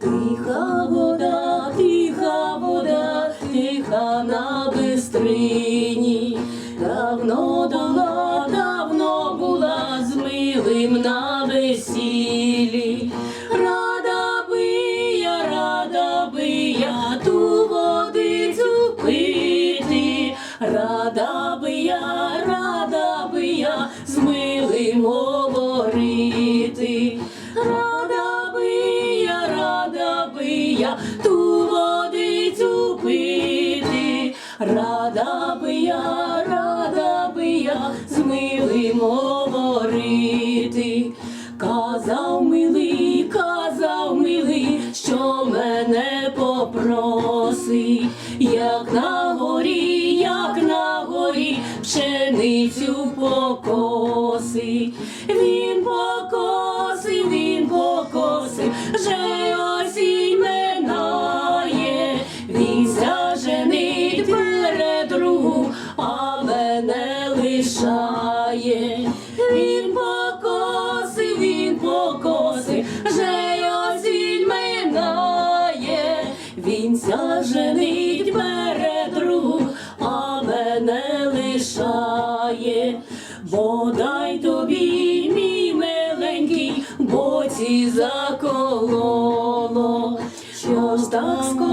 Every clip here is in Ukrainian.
Тиха вода, тиха вода, тиха на бистрині. Давно дала, давно була з милим на весіллі. Рада би я, рада би я говорити. Казав милий, казав милий, що мене попроси, як на горі, як на горі, пшеницю покоси. Він лишає. Він покосив, він покосив, вже осінь минає, він заженить перед другу, а мене лишає. Бодай тобі, мій миленький, боці закололо, що так скоро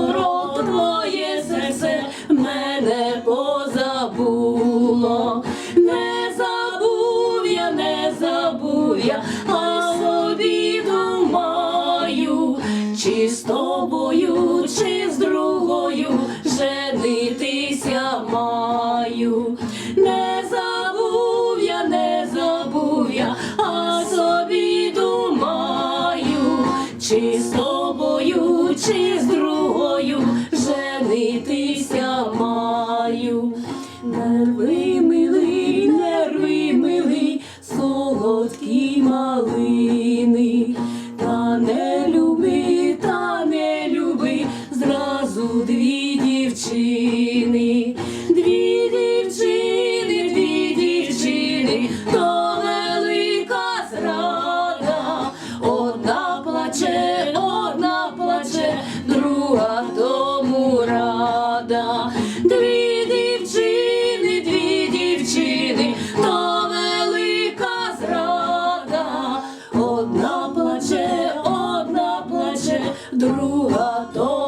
я, а собі думаю, чи з тобою, чи з другою женитися маю. Не забув я, не забув я, а собі думаю, чи з тобою, чи з другою дівчини, дві дівчини, дві дівчини, то велика зрада, одна плаче, одна плаче, друга тому рада. Дві дівчини, дві дівчини, то велика зрада, одна плаче, одна плаче, друга то.